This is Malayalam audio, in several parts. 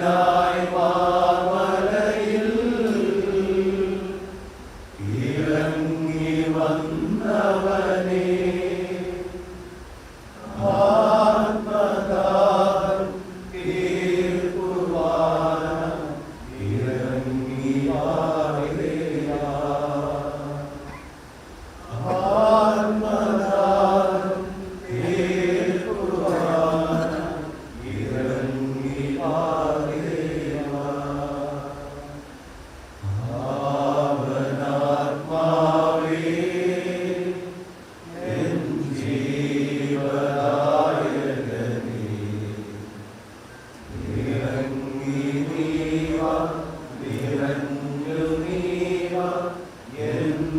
thy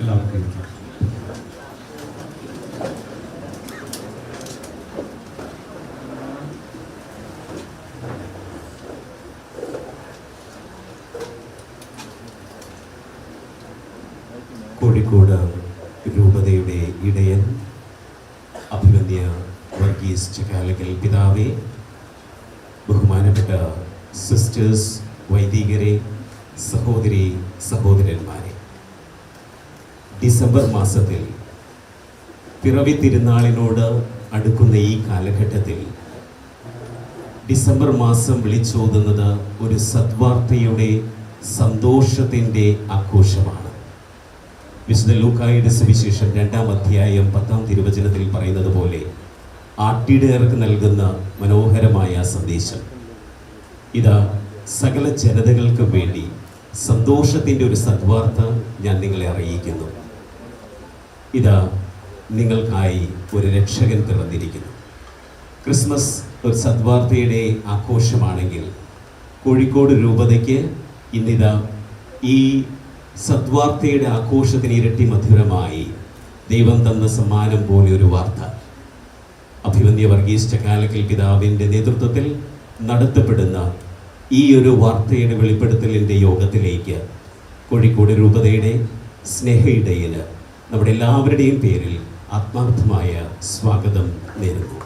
എല്ലാവർക്കും. കോഴിക്കോട് രൂപതയുടെ ഇടയൻ അഭിമന്യ വർഗീസ് ചക്കാലക്കൽ പിതാവെ ബഹുമാനപ്പെട്ട സിസ്റ്റേഴ്സ് വൈദികരെ സഹോദരി സഹോദരന്മാരെ ഡിസംബർ മാസത്തിൽ പിറവി തിരുനാളിനോട് അടുക്കുന്ന ഈ കാലഘട്ടത്തിൽ ഡിസംബർ മാസം വിളിച്ചോതുന്നത് ഒരു സദ്വാർത്തയുടെ സന്തോഷത്തിന്റെ ആഘോഷമാണ്. വിശുദ്ധ ലൂക്കായുടെ സുവിശേഷം രണ്ടാം അധ്യായം പത്താം തിരുവചനത്തിൽ പറയുന്നത് പോലെ ആട്ടിടയർക്ക് നൽകുന്ന മനോഹരമായ സന്ദേശം. ഇതാ സകല ജനതകൾക്ക് വേണ്ടി സന്തോഷത്തിന്റെ ഒരു സദ്വാർത്ത ഞാൻ നിങ്ങളെ അറിയിക്കുന്നു. ഇതാ നിങ്ങൾക്കായി ഒരു രക്ഷകൻ പിറന്നിരിക്കുന്നു. ക്രിസ്മസ് ഒരു സദ്വാർത്തയുടെ ആഘോഷമാണെങ്കിൽ കോഴിക്കോട് രൂപതയ്ക്ക് ഇന്നിതാ ഈ സദ്വാർത്തയുടെ ആഘോഷത്തിന് ഇരട്ടി മധുരമായി ദൈവം തന്ന സമ്മാനം പോലെ ഒരു വാർത്ത. അഭിമന്യ വർഗീസ് ചക്കാലക്കൽ പിതാവിന്റെ നേതൃത്വത്തിൽ നടത്തപ്പെടുന്ന ഈ ഒരു വാർത്തയുടെ വെളിപ്പെടുത്തലിന്റെ യോഗത്തിലേക്ക് കോഴിക്കോട് രൂപതയുടെ സ്നേഹയിടയിൽ നമ്മുടെ എല്ലാവരുടെയും പേരിൽ ആത്മാർത്ഥമായ സ്വാഗതം നേരുന്നു.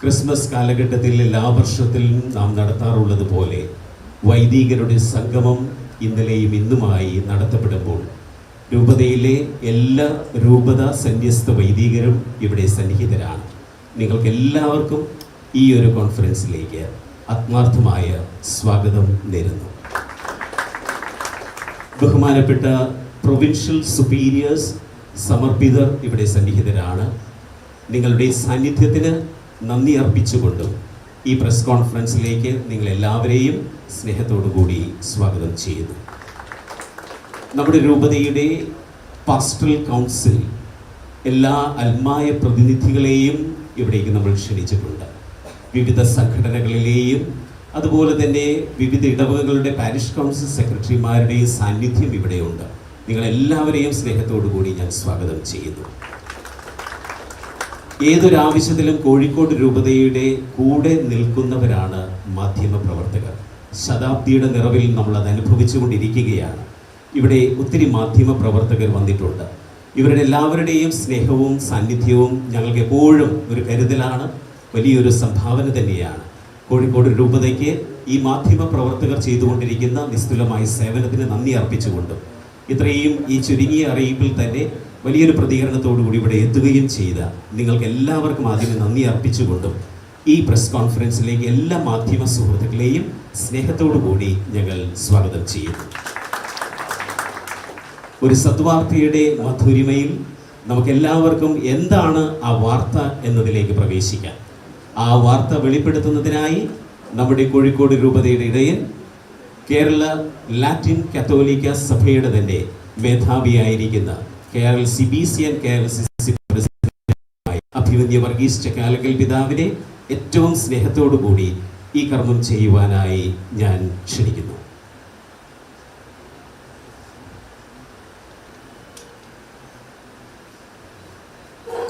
ക്രിസ്മസ് കാലഘട്ടത്തിൽ എല്ലാ വർഷത്തിലും നാം നടത്താറുള്ളത് പോലെ വൈദികരുടെ സംഗമം ഇന്നലെയും ഇന്നുമായി നടത്തപ്പെടുമ്പോൾ രൂപതയിലെ എല്ലാ രൂപത സന്യസ്ത വൈദികരും ഇവിടെ സന്നിഹിതരാണ്. നിങ്ങൾക്ക് എല്ലാവർക്കും ഈ ഒരു കോൺഫറൻസിലേക്ക് ആത്മാർത്ഥമായ സ്വാഗതം നേരുന്നു. ബഹുമാനപ്പെട്ട പ്രൊവിൻഷ്യൽ സുപ്പീരിയേഴ്സ് സമർപ്പിതർ ഇവിടെ സന്നിഹിതരാണ്. നിങ്ങളുടെ സാന്നിധ്യത്തിന് നന്ദി അർപ്പിച്ചുകൊണ്ടും ഈ പ്രസ് കോൺഫറൻസിലേക്ക് നിങ്ങൾ എല്ലാവരെയും സ്നേഹത്തോടു കൂടി സ്വാഗതം ചെയ്യുന്നു. നമ്മുടെ രൂപതയുടെ പാസ്റ്ററൽ കൗൺസിൽ എല്ലാ അൽമായ പ്രതിനിധികളെയും ഇവിടേക്ക് നമ്മൾ ക്ഷണിച്ചിട്ടുണ്ട്. വിവിധ സംഘടനകളിലെയും അതുപോലെ തന്നെ വിവിധ ഇടവകകളുടെ പാരിഷ് കൗൺസിൽ സെക്രട്ടറിമാരുടെയും സാന്നിധ്യം ഇവിടെയുണ്ട്. നിങ്ങളെല്ലാവരെയും സ്നേഹത്തോടു കൂടി ഞാൻ സ്വാഗതം ചെയ്യുന്നു. ഏതൊരാവശ്യത്തിലും കോഴിക്കോട് രൂപതയുടെ കൂടെ നിൽക്കുന്നവരാണ് മാധ്യമ പ്രവർത്തകർ ശതാബ്ദിയുടെ നിറവിൽ നമ്മൾ അത് അനുഭവിച്ചുകൊണ്ടിരിക്കുകയാണ്. ഇവിടെ ഒത്തിരി മാധ്യമ പ്രവർത്തകർ വന്നിട്ടുണ്ട്. ഇവരുടെ എല്ലാവരുടെയും സ്നേഹവും സാന്നിധ്യവും ഞങ്ങൾക്ക് എപ്പോഴും ഒരു കരുതലാണ് വലിയൊരു സംഭാവന തന്നെയാണ്. കോഴിക്കോട് രൂപതയ്ക്ക് ഈ മാധ്യമ പ്രവർത്തകർ ചെയ്തുകൊണ്ടിരിക്കുന്ന നിസ്തുലമായ സേവനത്തിന് നന്ദി അർപ്പിച്ചുകൊണ്ട് ഇത്രയും ഈ ചുരുങ്ങിയ അറിയിപ്പിൽ തന്നെ വലിയൊരു പ്രതികരണത്തോടുകൂടി ഇവിടെ എത്തുകയും ചെയ്ത നിങ്ങൾക്ക് എല്ലാവർക്കും ആദ്യം നന്ദി അർപ്പിച്ചുകൊണ്ടും ഈ പ്രസ് കോൺഫറൻസിലേക്ക് എല്ലാ മാധ്യമ സുഹൃത്തുക്കളെയും സ്നേഹത്തോടു കൂടി ഞങ്ങൾ സ്വാഗതം ചെയ്യുന്നു. ഒരു സദ്വാർത്തയുടെ മധുരിമയിൽ നമുക്കെല്ലാവർക്കും എന്താണ് ആ വാർത്ത എന്നതിലേക്ക് പ്രവേശിക്കാം. ആ വാർത്ത വെളിപ്പെടുത്തുന്നതിനായി നമ്മുടെ കോഴിക്കോട് രൂപതയുടെ ഇടയിൽ കേരള ലാറ്റിൻ കത്തോലിക്ക സഭയുടെ തന്നെ മേധാവിയായിരിക്കുന്ന Kerala C B C and Kerala C C Varghese Chakkalakkal പിതാവിനെ ഏറ്റവും സ്നേഹത്തോടു കൂടി ഈ കർമ്മം ചെയ്യുവാനായി ഞാൻ ക്ഷണിക്കുന്നു.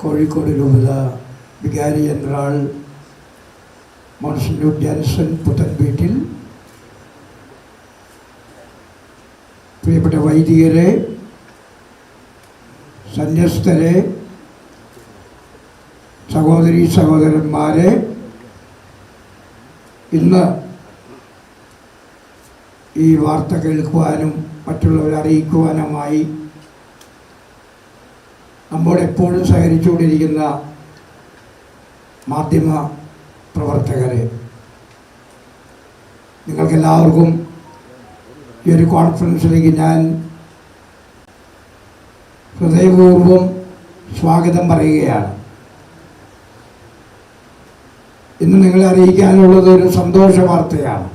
കോഴിക്കോട് രൂപത വികാരി ജനറൽ മോൺസിന്യൂർ ഉദ്യാനസ്ഥൻ പുത്തൻ വീട്ടിൽ പ്രിയപ്പെട്ട വൈദികരെ സന്യസ്തരെ സഹോദരി സഹോദരന്മാരെ ഇന്ന് ഈ വാർത്ത കേൾക്കുവാനും മറ്റുള്ളവരെ അറിയിക്കുവാനുമായി നമ്മോടെപ്പോഴും സഹകരിച്ചുകൊണ്ടിരിക്കുന്ന മാധ്യമ പ്രവർത്തകരെ. നിങ്ങൾക്കെല്ലാവർക്കും ഈ ഒരു കോൺഫറൻസിലേക്ക് ഞാൻ ഹൃദയപൂർവം സ്വാഗതം പറയുകയാണ്. ഇന്ന് നിങ്ങളെ അറിയിക്കാനുള്ളത് ഒരു സന്തോഷ വാർത്തയാണ്.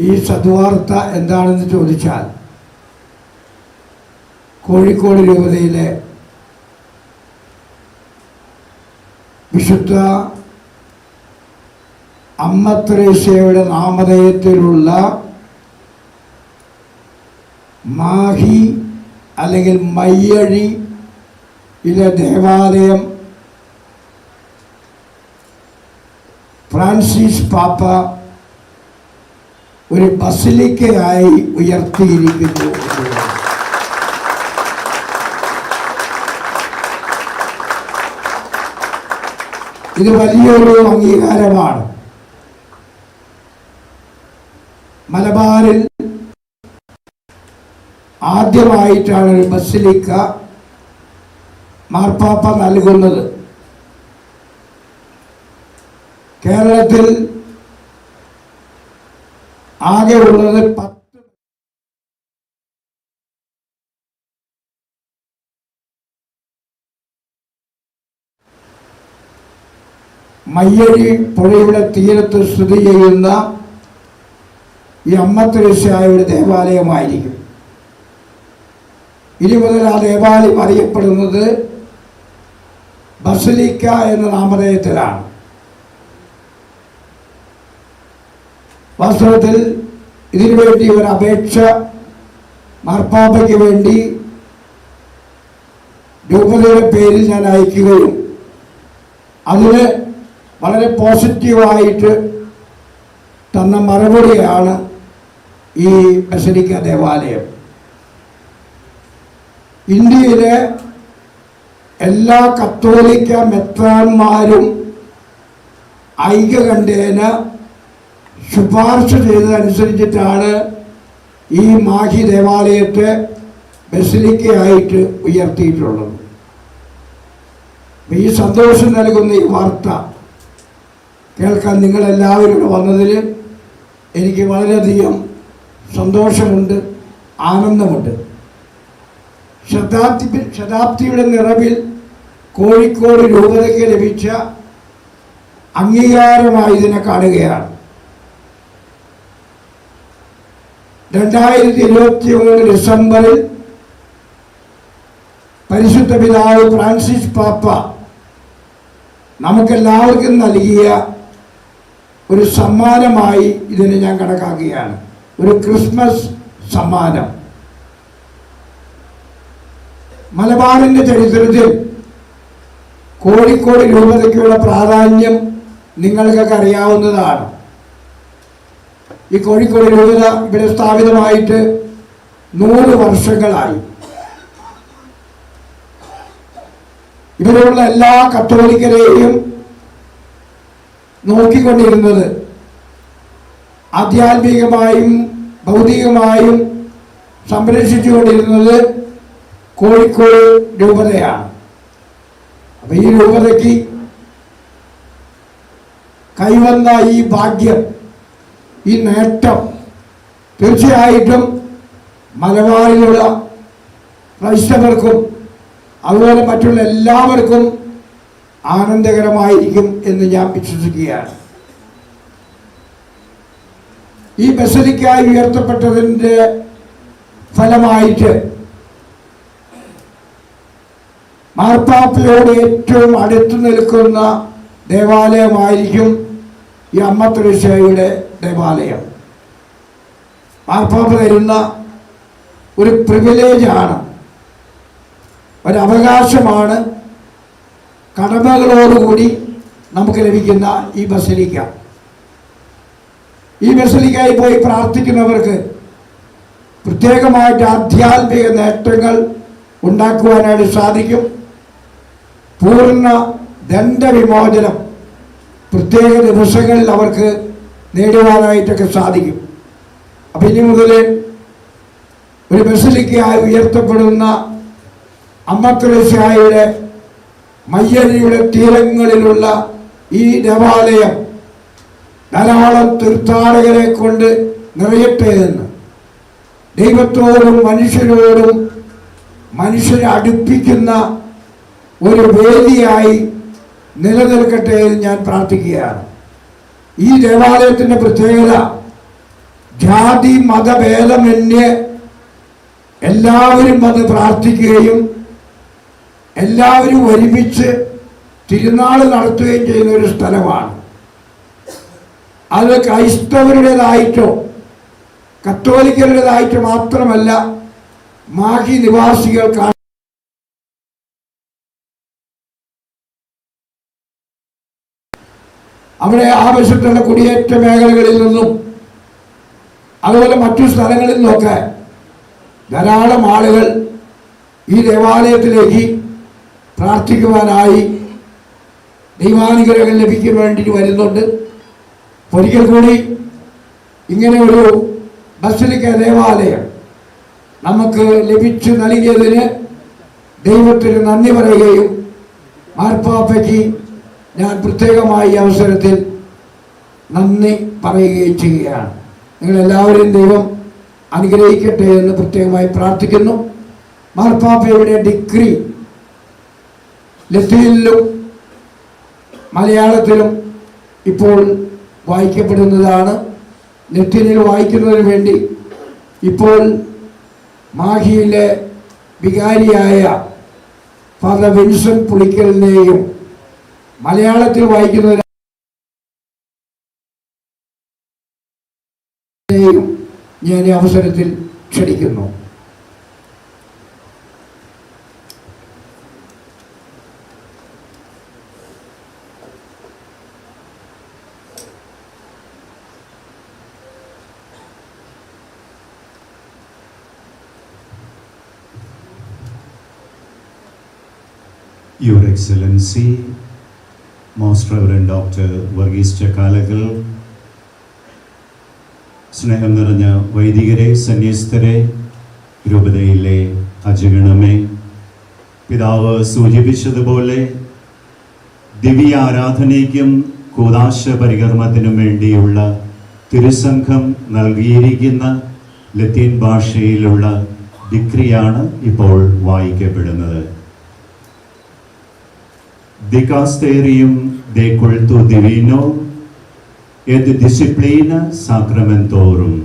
ഈ സദ്വാർത്ത എന്താണെന്ന് ചോദിച്ചാൽ കോഴിക്കോട് രൂപതയിലെ വിശുദ്ധ അമ്മ ത്രേസ്യയുടെ നാമധേയത്തിലുള്ള മാഹി അല്ലെങ്കിൽ മയ്യഴി ഇലെ ദേവാലയം ഫ്രാൻസിസ് പാപ്പ ഒരു ബസിലിക്കയായി ഉയർത്തിയിരിക്കുന്നു. ഇത് വലിയൊരു അംഗീകാരമാണ്. മലബാറിൽ ആദ്യമായിട്ടാണ് ഒരു ബസിലിക്ക മാർപ്പാപ്പ നൽകുന്നത്. കേരളത്തിൽ ആകെ ഉള്ളത് പത്ത് മയ്യഴി പുഴയുടെ തീരത്ത് സ്ഥിതി ചെയ്യുന്ന ഈ അമ്മ തെരേസ്യായുടെ ദേവാലയമായിരിക്കും. ഇനി മുതൽ ആ ദേവാലയം അറിയപ്പെടുന്നത് ബസലിക്ക എന്ന നാമധേയത്തിലാണ്. വാസ്തവത്തിൽ ഇതിനു വേണ്ടി ഒരു അപേക്ഷ മാർപ്പാപ്പയ്ക്ക് വേണ്ടി രൂപതയുടെ പേരിൽ ഞാൻ അയക്കുകയും അതിന് വളരെ പോസിറ്റീവായിട്ട് തന്ന മറുപടിയാണ് ഈ ബസലിക്ക ദേവാലയം. ഇന്ത്യയിലെ എല്ലാ കത്തോലിക്ക മെത്രാന്മാരും ഐക്യകണ്ഠേന ശുപാർശ ചെയ്തതനുസരിച്ചിട്ടാണ് ഈ മാഹി ദേവാലയത്തെ ബസിലിക്കയായിട്ട് ഉയർത്തിയിട്ടുള്ളത്. ഈ സന്തോഷം നൽകുന്ന ഈ വാർത്ത കേൾക്കാൻ നിങ്ങളെല്ലാവരും വന്നതിൽ എനിക്ക് വളരെയധികം സന്തോഷമുണ്ട് ആനന്ദമുണ്ട്. ശതാബ്ദി ശതാബ്ദിയുടെ നിറവിൽ കോഴിക്കോട് രൂപതയ്ക്ക് ലഭിച്ച അംഗീകാരമായി ഇതിനെ കാണുകയാണ്. രണ്ടായിരത്തി ഇരുപത്തി ഒന്ന് ഡിസംബറിൽ പരിശുദ്ധ പിതാവ് ഫ്രാൻസിസ് പാപ്പ നമുക്കെല്ലാവർക്കും നൽകിയ ഒരു സമ്മാനമായി ഇതിനെ ഞാൻ കണക്കാക്കുകയാണ്. ഒരു ക്രിസ്മസ് സമ്മാനം. മലബാറിന്റെ ചരിത്രത്തിൽ കോഴിക്കോട് രൂപതയ്ക്കുള്ള പ്രാധാന്യം നിങ്ങൾക്കൊക്കെ അറിയാവുന്നതാണ്. ഈ കോഴിക്കോട് രൂപത ഇവിടെ സ്ഥാപിതമായിട്ട് നൂറ് വർഷങ്ങളായി. ഇവിടെയുള്ള എല്ലാ കത്തോലിക്കരെയും നോക്കിക്കൊണ്ടിരുന്നത്. ആധ്യാത്മികമായും ഭൗതികമായും സംരക്ഷിച്ചുകൊണ്ടിരുന്നത് കോഴിക്കോട് രൂപതയാണ്. അപ്പം ഈ രൂപതയ്ക്ക് കൈവന്ന ഈ ഭാഗ്യം ഈ നേട്ടം തീർച്ചയായിട്ടും മലബാറിലുള്ള ക്രൈസ്തവർക്കും അതുപോലെ മറ്റുള്ള എല്ലാവർക്കും ആനന്ദകരമായിരിക്കും എന്ന് ഞാൻ വിശ്വസിക്കുകയാണ്. ഈ ബസലിക്കായി ഉയർത്തപ്പെട്ടതിന്റെ ഫലമായിട്ട് മാർപ്പാപ്പയോട് ഏറ്റവും അടുത്തു നിൽക്കുന്ന ദേവാലയമായിരിക്കും ഈ അമ്മ ദേവാലയം. മാർപ്പാപ്പ തരുന്ന ഒരു പ്രിവിലേജാണ് ഒരവകാശമാണ് കടമകളോടുകൂടി നമുക്ക് ലഭിക്കുന്ന ഈ ബസലിക്ക. ഈ ബസലിക്കായി പോയി പ്രാർത്ഥിക്കുന്നവർക്ക് പ്രത്യേകമായിട്ട് ആധ്യാത്മിക നേട്ടങ്ങൾ ഉണ്ടാക്കുവാനായിട്ട് സാധിക്കും. പൂർണ ദണ്ഡവിമോചനം പ്രത്യേക ദിവസങ്ങളിൽ അവർക്ക് നേടുവാനായിട്ടൊക്കെ സാധിക്കും. അപ്പം ഇനി മുതൽ ഒരു ബസലിക്കായി ഉയർത്തപ്പെടുന്ന അമ്മത്തുലശായുടെ മയ്യരിയുടെ തീരങ്ങളിലുള്ള ഈ ദേവാലയം ധാരാളം തീർത്ഥാടകരെ കൊണ്ട് നിറയട്ടെ എന്ന് ദൈവത്തോടും മനുഷ്യരോടും മനുഷ്യരെ അടുപ്പിക്കുന്ന ഒരു വേദിയായി നിലനിൽക്കട്ടെ എന്ന് ഞാൻ പ്രാർത്ഥിക്കുകയാണ്. ഈ ദേവാലയത്തിന്റെ പ്രത്യേകത ജാതി മതഭേദമന്യേ എല്ലാവരും വന്ന് പ്രാർത്ഥിക്കുകയും എല്ലാവരും ഒരുമിച്ച് തിരുനാൾ നടത്തുകയും ചെയ്യുന്ന ഒരു സ്ഥലമാണ്. അത് ക്രൈസ്തവരുടേതായിട്ടോ കത്തോലിക്കരുടേതായിട്ട് മാത്രമല്ല മാഹി നിവാസികൾക്കാണ്. അവിടെ ആവശ്യത്തുള്ള കുടിയേറ്റ മേഖലകളിൽ നിന്നും അതുപോലെ മറ്റു സ്ഥലങ്ങളിൽ നിന്നൊക്കെ ധാരാളം ആളുകൾ ഈ ദേവാലയത്തിലേക്ക് പ്രാർത്ഥിക്കുവാനായി ദൈവാനുഗ്രഹം ലഭിക്കാൻ വേണ്ടി വരുന്നുണ്ട്. ഒരിക്കൽ കൂടി ഇങ്ങനെ ഒരു ബസലിക്ക ദേവാലയം നമുക്ക് ലഭിച്ചു നൽകിയതിന് ദൈവത്തിന് നന്ദി പറയുകയും മാർപ്പാപ്പയ്ക്ക് ഞാൻ പ്രത്യേകമായി അവസരത്തിൽ നന്ദി പറയുകയും ചെയ്യുകയാണ്. നിങ്ങളെല്ലാവരും ദൈവം അനുഗ്രഹിക്കട്ടെ എന്ന് പ്രത്യേകമായി പ്രാർത്ഥിക്കുന്നു. മാർപ്പാപ്പയുടെ ഡിഗ്രി ലത്തീനിലും മലയാളത്തിലും ഇപ്പോൾ വായിക്കപ്പെടുന്നതാണ്. ലത്തീനിൽ വായിക്കുന്നതിന് വേണ്ടി ഇപ്പോൾ മാഹിയിലെ വികാരിയായ ഫാദർ വിൻസെന്റ് പുളിക്കലിനെയും മലയാളത്തിൽ വായിക്കുന്നതിന് ഞാൻ ഈ അവസരത്തിൽ ക്ഷണിക്കുന്നു. Your most reverend doctor Varghese Chakkalakkal സ്നേഹം നിറഞ്ഞ വൈദികരെ സന്യസ്തരെ രൂപതയിലെ അജഗണമേ പിതാവ് സൂചിപ്പിച്ചതുപോലെ ദിവ്യ ആരാധനയ്ക്കും കൂതാശ പരികർമ്മത്തിനും വേണ്ടിയുള്ള തിരുസംഘം നൽകിയിരിക്കുന്ന ലത്തീൻ ഭാഷയിലുള്ള ഡിക്രിയാണ് ഇപ്പോൾ വായിക്കപ്പെടുന്നത്. Dicasterium de culto divino et disciplina sacramentorum.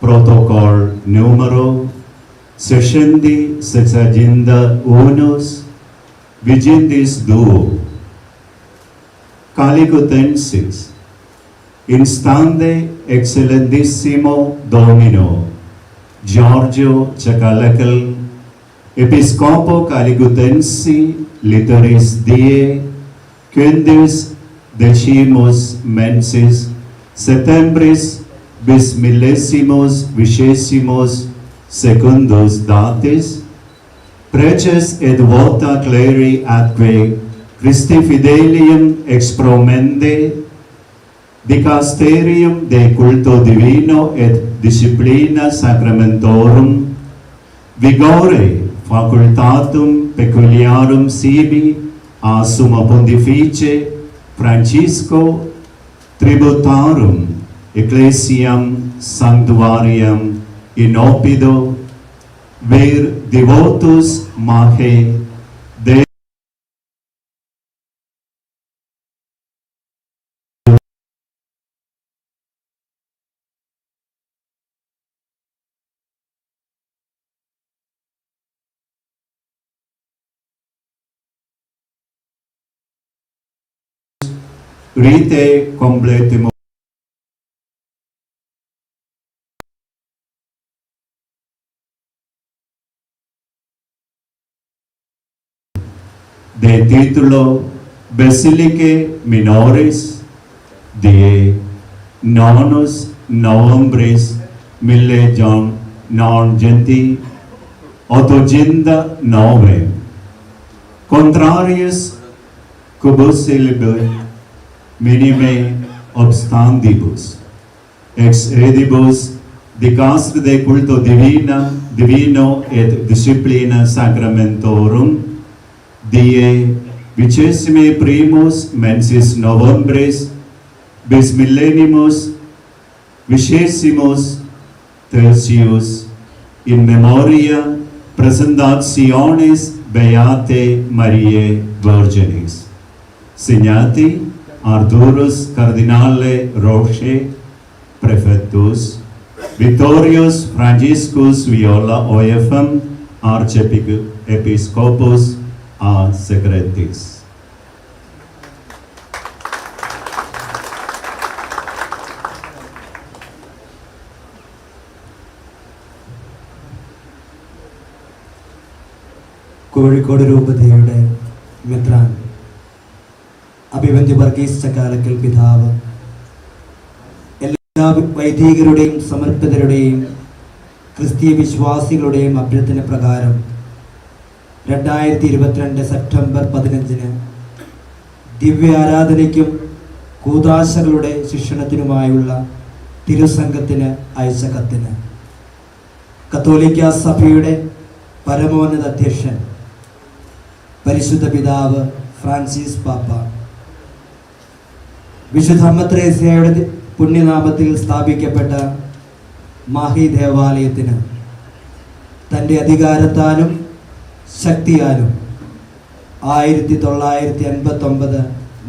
Protocol numero sescendi sexaginda unus vigindis duo. Calicutensis instande excellentissimo domino Giorgio Cecalacal Episcopo Caligutensi literis die quindis decimus mensis septembris bis millesimus vicesimus secundus datis preces et vota cleri atque Christi fidelium expromende dicasterium de culto divino et disciplina sacramentorum vigore facultatum peculiarum sibi a summa pontifice Francisco tributarum ecclesiam sanctuarium in opido ver devotus mahe Rite de título Basilique Minores de Nonos No Mille John Non Genti Otoginda Nobre Contrarios Cubosilibe minime obstandibus. Ex redibus dicastre de culto divina, divino et disciplina sacramentorum, die vicesime primus mensis novembris bis millenimus vicesimus tertius in memoria presentationis beate Mariae Virginis. Signati Arturus cardinale Roche prefectus Victorius Franciscus Viola OFM Archiepiscopus a secretis Kozhikode രൂപതയുടെ മെത്രാൻ അഭിവന്ദ്യ വർഗീസ് ചക്കാലക്കൽ പിതാവ്. എല്ലാ വൈദികരുടെയും സമർപ്പിതരുടെയും ക്രിസ്തീയ വിശ്വാസികളുടെയും അഭ്യർത്ഥന പ്രകാരം രണ്ടായിരത്തി ഇരുപത്തിരണ്ട് സെപ്റ്റംബർ പതിനഞ്ചിന് ദിവ്യ ആരാധനയ്ക്കും കൂതാശകളുടെ ശിക്ഷണത്തിനുമായുള്ള തിരുസംഘത്തിന് അയച്ച കത്തിന്. കത്തോലിക്ക സഭയുടെ പരമോന്നത അധ്യക്ഷൻ പരിശുദ്ധ പിതാവ് ഫ്രാൻസിസ് പാപ്പ വിശുദ്ധ അമ്മത്രേസ്യയുടെ പുണ്യനാമത്തിൽ സ്ഥാപിക്കപ്പെട്ട മാഹി ദേവാലയത്തിന് തന്റെ അധികാരത്താലും ശക്തിയാലും ആയിരത്തി തൊള്ളായിരത്തി അൻപത്തൊമ്പത്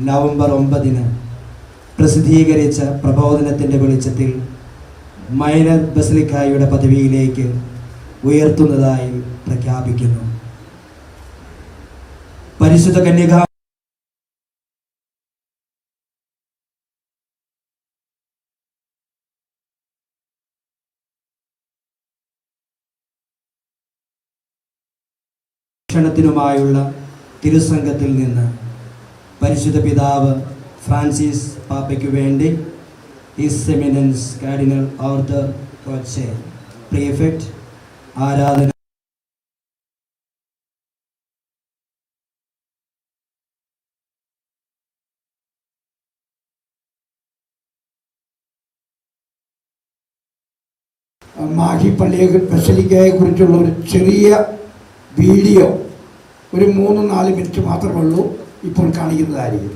നവംബർ ഒമ്പതിന് പ്രസിദ്ധീകരിച്ച പ്രബോധനത്തിന്റെ വെളിച്ചത്തിൽ മൈനർ ബസലിക്കായുടെ പദവിയിലേക്ക് ഉയർത്തുന്നതായി പ്രഖ്യാപിക്കുന്നു. പരിശുദ്ധ കന്യക ക്ഷണത്തിനുമായുള്ള തിരുസംഘത്തിൽ നിന്ന് പരിശുദ്ധ പിതാവ് ഫ്രാൻസിസ് പാപ്പയ്ക്കു വേണ്ടി His Eminence Cardinal Arthur Roche prefect ആരാധന മാഹി പള്ളിയെ ബസലിക്കയെ കുറിച്ചുള്ള ഒരു ചെറിയ വീഡിയോ ഒരു മൂന്ന് നാല് മിനിറ്റ് മാത്രമേ ഉള്ളൂ ഇപ്പോൾ കാണിക്കുന്നതായിരിക്കും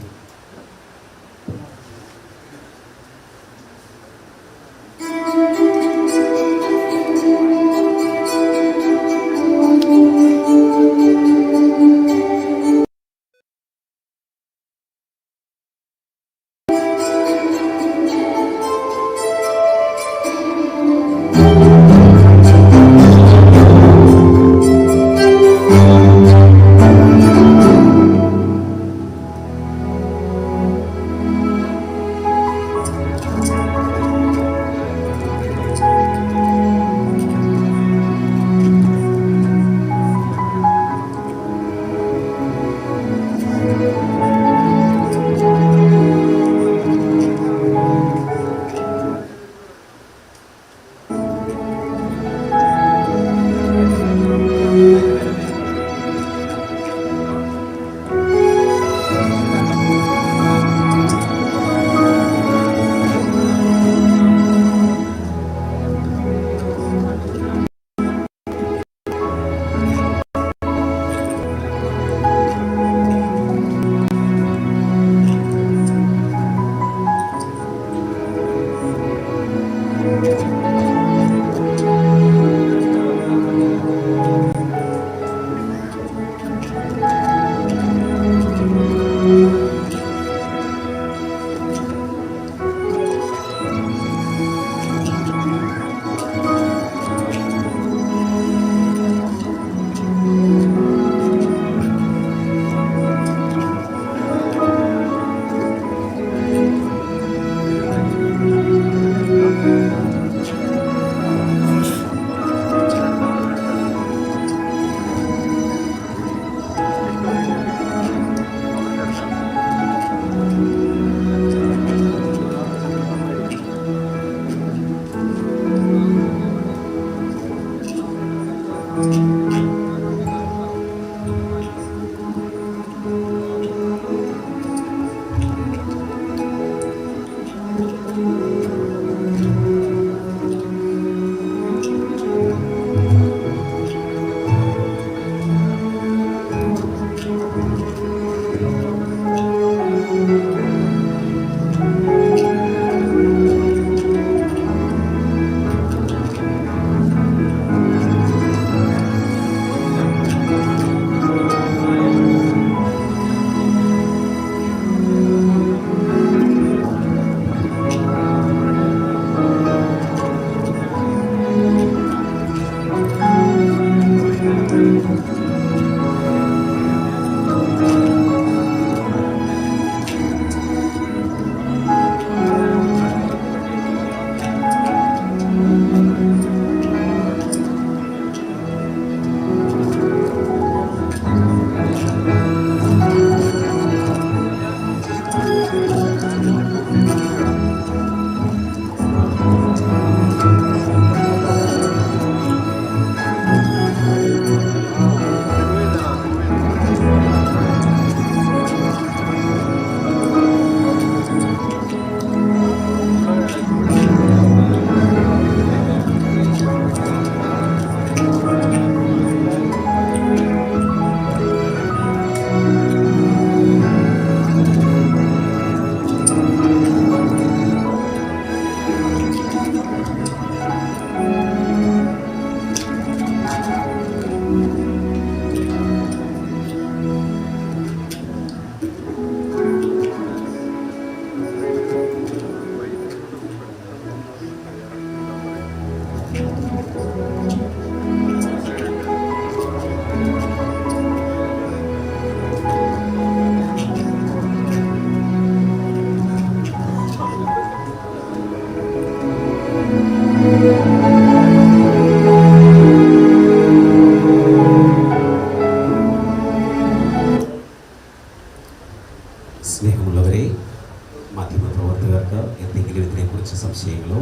സംശയങ്ങളോ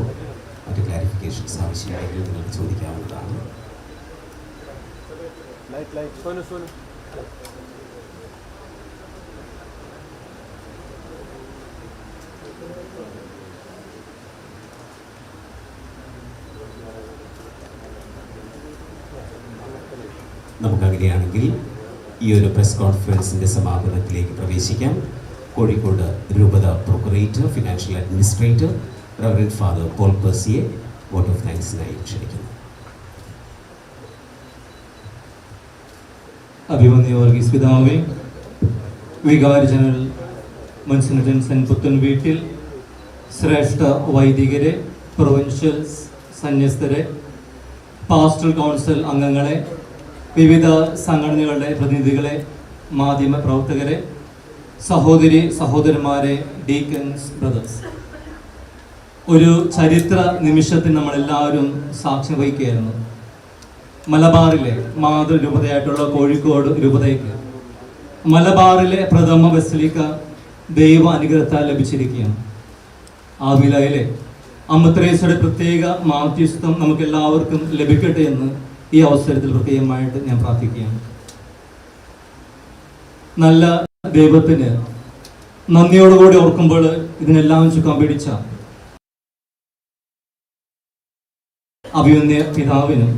മറ്റ് ക്ലാരിഫിക്കേഷൻസ് ആവശ്യമുണ്ടെങ്കിൽ നിങ്ങൾക്ക് ചോദിക്കാവുന്നതാണ്. നമുക്കങ്ങനെയാണെങ്കിൽ ഈ ഒരു പ്രസ് കോൺഫറൻസിന്റെ സമാപനത്തിലേക്ക് പ്രവേശിക്കാം. കോഴിക്കോട് രൂപത procurator financial administrator reverend father Paul പേഴ്സിയെ vote of താങ്ക്സിനായി ക്ഷണിക്കുന്നു. അഭിമന്യ വർഗീസ് പിതാവേ വികാരി ജനറൽ പുത്തൻ വീട്ടിൽ ശ്രേഷ്ഠ വൈദികരെ പ്രൊവിൻഷ്യൽ സന്യസ്തരെ പാസ്റ്റൽ കൗൺസിൽ അംഗങ്ങളെ വിവിധ സംഘടനകളുടെ പ്രതിനിധികളെ മാധ്യമ പ്രവർത്തകരെ സഹോദരി സഹോദരന്മാരെ ഡീക്കൻസ് ബ്രദേഴ്സ് ഒരു ചരിത്ര നിമിഷത്തിന് നമ്മളെല്ലാവരും സാക്ഷ്യം വഹിക്കുകയായിരുന്നു. മലബാറിലെ മാതൃരൂപതയായിട്ടുള്ള കോഴിക്കോട് രൂപതയ്ക്ക് മലബാറിലെ പ്രഥമ ബസലിക്ക ദൈവ അനുഗ്രഹത്താൽ ലഭിച്ചിരിക്കുകയാണ്. ആ വിലയിലെ അമ്മത്രേസയുടെ പ്രത്യേക മാധ്യസ്ഥം നമുക്ക് എല്ലാവർക്കും ലഭിക്കട്ടെ എന്ന് ഈ അവസരത്തിൽ പ്രത്യേകമായിട്ട് ഞാൻ പ്രാർത്ഥിക്കുകയാണ്. നല്ല ദൈവത്തിന് നന്ദിയോടുകൂടി ഓർക്കുമ്പോൾ ഇതിനെല്ലാം ചുക്കാൻ പിടിച്ച അഭിമന്യ പിതാവിനും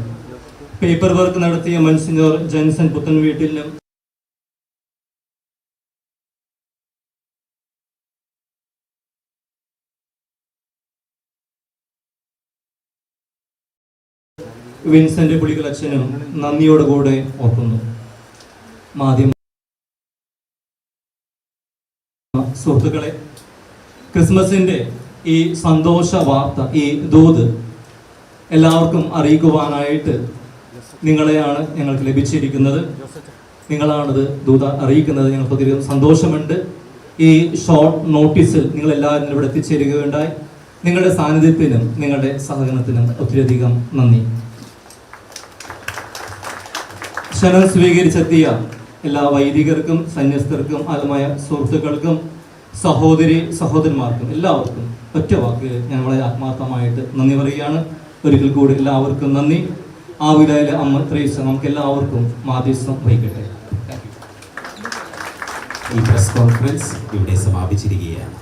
പേപ്പർ വർക്ക് നടത്തിയ മൻസിനോർ ജൻസൺ പുത്തൻ വീട്ടിലും വിൻസെന്റ് പുളികളച്ഛനും നന്ദിയോടുകൂടെ ഓർക്കുന്നു മാധ്യമ സുഹൃത്തുക്കളെ ക്രിസ്മസിന്റെ ഈ സന്തോഷ വാർത്ത ഈ ദൂത് എല്ലാവർക്കും അറിയിക്കുവാനായിട്ട് നിങ്ങളെയാണ് ഞങ്ങൾക്ക് ലഭിച്ചിരിക്കുന്നത്. നിങ്ങളാണിത് ദൂത അറിയിക്കുന്നത്. ഞങ്ങൾക്ക് ഒത്തിരി സന്തോഷമുണ്ട്. ഈ ഷോർട്ട് നോട്ടീസിൽ നിങ്ങൾ എല്ലാവരും ഇവിടെ എത്തിച്ചേരുകയുണ്ടായി. നിങ്ങളുടെ സാന്നിധ്യത്തിനും നിങ്ങളുടെ സഹകരണത്തിനും ഒത്തിരിയധികം നന്ദി. ക്ഷണം സ്വീകരിച്ചെത്തിയ എല്ലാ വൈദികർക്കും സന്യസ്തർക്കും അതുമായ സുഹൃത്തുക്കൾക്കും സഹോദരി സഹോദരന്മാർക്കും എല്ലാവർക്കും ഒറ്റ വാക്ക് ഞാൻ വളരെ ആത്മാർത്ഥമായിട്ട് നന്ദി പറയുകയാണ്. ഒരിക്കൽ കൂടി എല്ലാവർക്കും നന്ദി. ആ വിലയിലെ അമ്മ ത്രേസ നമുക്ക് എല്ലാവർക്കും മാധ്യസ്ഥം വഹിക്കട്ടെ. ഈ പ്രസ് കോൺഫറൻസ് ഇവിടെ സമാപിച്ചിരിക്കുകയാണ്.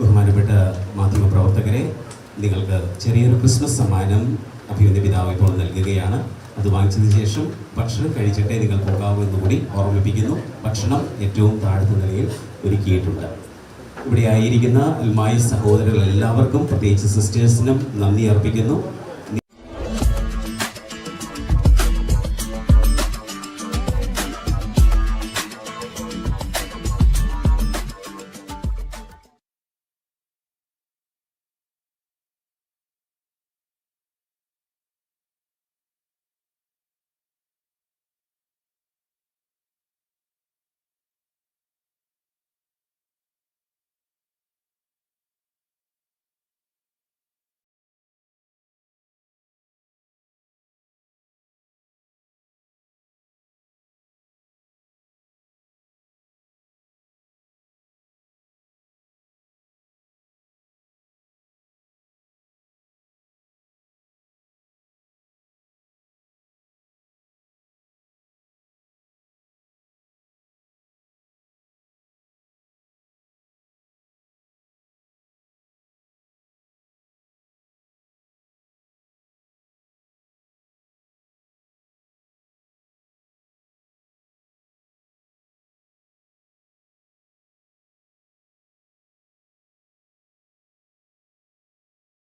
ബഹുമാനപ്പെട്ട മാധ്യമപ്രവർത്തകരെ നിങ്ങൾക്ക് ചെറിയൊരു ക്രിസ്മസ് സമ്മാനം അഭിമന്യ പിതാവ് ഇപ്പോൾ നൽകുകയാണ്. അത് വാങ്ങിച്ചതിന് ശേഷം ഭക്ഷണം കഴിച്ചിട്ടേ നിങ്ങൾ പോകാവൂ എന്നുകൂടി ഓർമ്മിപ്പിക്കുന്നു. ഭക്ഷണം ഏറ്റവും താഴ്ന്ന നിലയിൽ ഒരുക്കിയിട്ടുണ്ട്. ഇവിടെ ആയിരിക്കുന്ന മായ സഹോദരങ്ങൾ എല്ലാവർക്കും പ്രത്യേകിച്ച് സിസ്റ്റേഴ്സിനും നന്ദി അർപ്പിക്കുന്നു.